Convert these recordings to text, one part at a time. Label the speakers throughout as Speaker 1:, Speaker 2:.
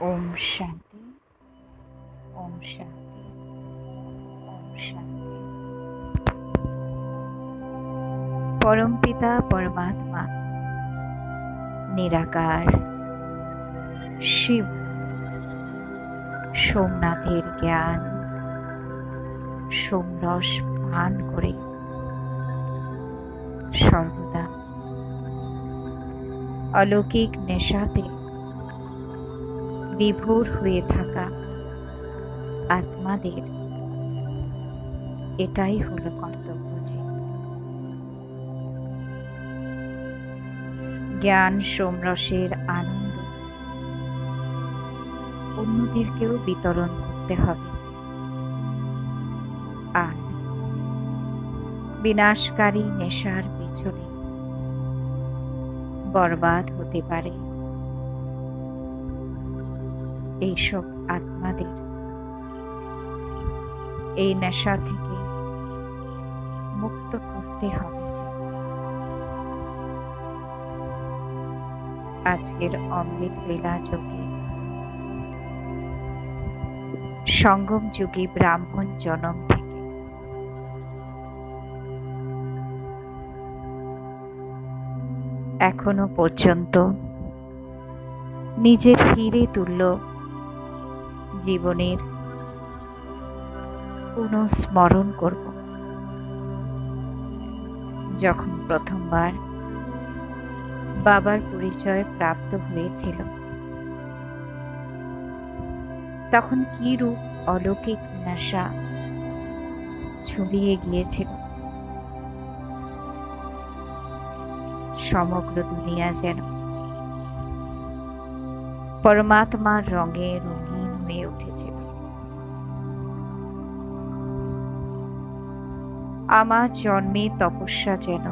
Speaker 1: ওম শান্তি ওম শান্তি ওম শান্তি। পরমপিতা পরমাত্মা, নিরাকার, শিব, সোমনাথের জ্ঞান, সোমরস পান করে সর্বদা। অলৌকিক নেশাতে বিভোর হয়ে থাকা আত্মাদের। এটাই হলো কর্তব্য জ্ঞান সোমরসের আনন্দ। অন্যদেরকেও বিতরণ করতে হবে আর বিনাশকারী নেশার পেছনে বরবাদ হতে পারে। এইসব আত্মাদের। এই নেশা থেকে মুক্ত করতে হবে আজকের অমৃত লীলা যোগে সঙ্গম যুগে ব্রাহ্মণ জনম থেকে এখনও পর্যন্ত নিজের ফিরে তুলল জীবনের পুনঃস্মরণ করব। যখন প্রথমবার বাবার পরিচয় প্রাপ্ত হয়েছিল, তখন কি রূপ অলৌকিক নেশা ছড়িয়ে গিয়েছিল? সমগ্র দুনিয়া যেন পরমাত্মার রঙে রঙিন হয়ে উঠেছিল আমার জন্মে তপস্যা যেন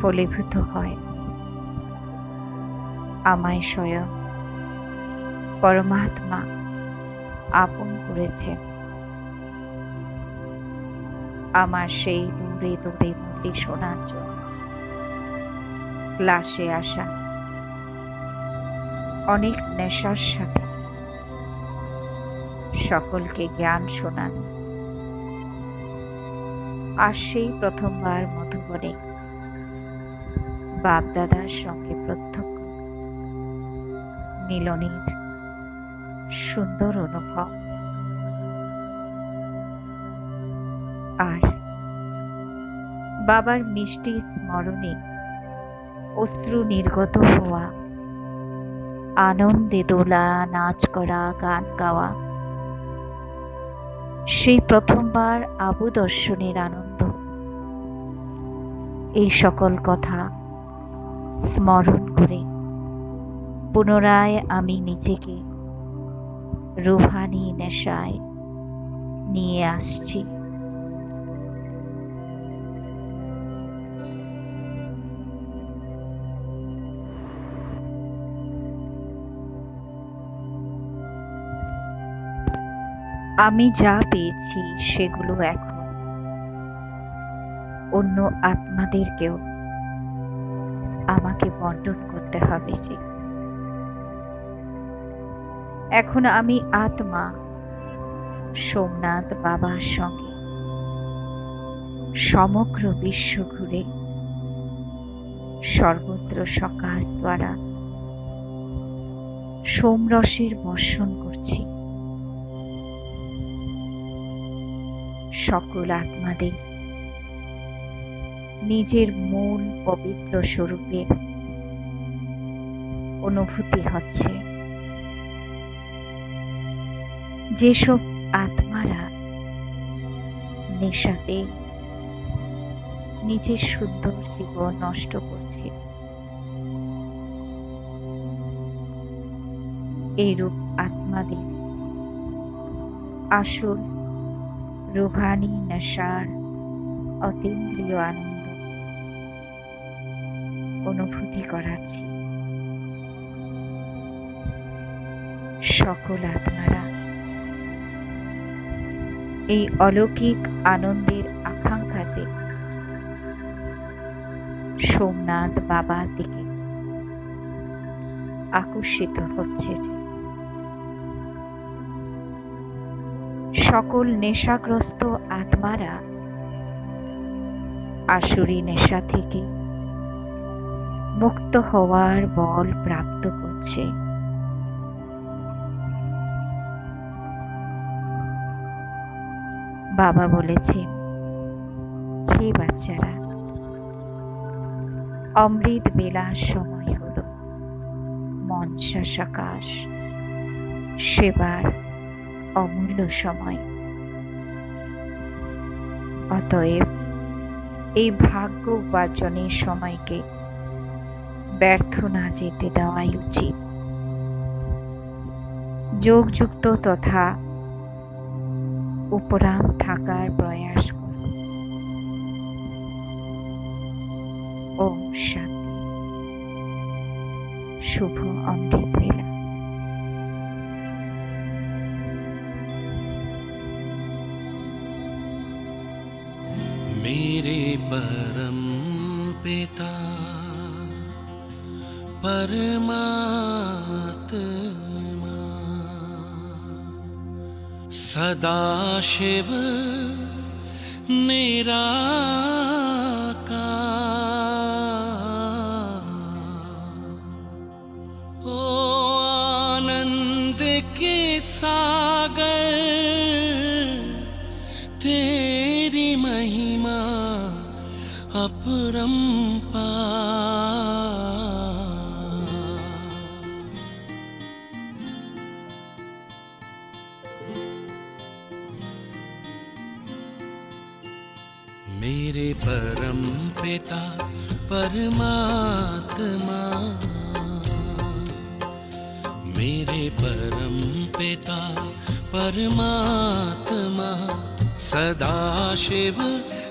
Speaker 1: ফলীভূত হয়। আমায় স্বয়ং পরমাত্মা আপন করেছেন। আমার সেই দূরে দূরে মুরলি শোনার জন্য ক্লাসে আসা অনেক নেশার সাথে। সকলকে জ্ঞান শোনান। আর সেই প্রথমবার মধুবনে। বাপদাদার সঙ্গে প্রত্যক্ষ। মিলনের সুন্দর অনুভব। আর বাবার মিষ্টি স্মরণে অশ্রু নির্গত হওয়া আনন্দে দোলা, নাচ করা, গান গাওয়া। সেই প্রথমবার আবু দর্শনের আনন্দ। এই সকল কথা স্মরণ করে পুনরায় আমি নিজেকে রুহানি নেশায় নিয়ে আসছি। আমি যা পেয়েছি সেগুলো এখন। অন্য আত্মাদেরকেও আমাকে বন্টন করতে হবে যে, এখন আমি আত্মা, সোমনাথ বাবার সঙ্গে সমগ্র বিশ্ব ঘুরে সর্বত্র সকাশ দ্বারা সোমরসের বর্ষণ করছি। সকল আত্মাদের। নিজের মূল পবিত্র স্বরূপের অনুভূতি হচ্ছে। যেসব আত্মারা নেশাতে নিজের সুন্দর জীবন নষ্ট করছে এইরূপ আত্মাদের আসল রুহানি নেশার, অতীন্দ্রিয় আনন্দ অনুভূতি করাচ্ছি। সকল আত্মারা এই অলৌকিক আনন্দের আকাঙ্ক্ষাতে সোমনাথ বাবার দিকে আকর্ষিত হচ্ছে সকল নেশাগ্রস্ত আত্মারা আসুরি নেশা থেকে মুক্ত হওয়ার বল প্রাপ্ত করছে। বাবা বলেছেন, হে বাচ্চারা, অমৃত বেলার সময় হলো মনসা সকাশ, সেবার অমূল্য সময়। অতএব এই ভাগ্য উপার্জনের সময়কে ব্যর্থ না যেতে দেওয়াই উচিত। যোগযুক্ত তথা উপরাম থাকার প্রয়াস করুন। ওম শান্তি। শুভ অমৃত বেলা।
Speaker 2: परं पिता परमात्मा। सदाशिव निरा मेरे परम पिता परमात्मा। मेरे परम पिता परमात्मा। सदाशिव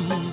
Speaker 2: மனம்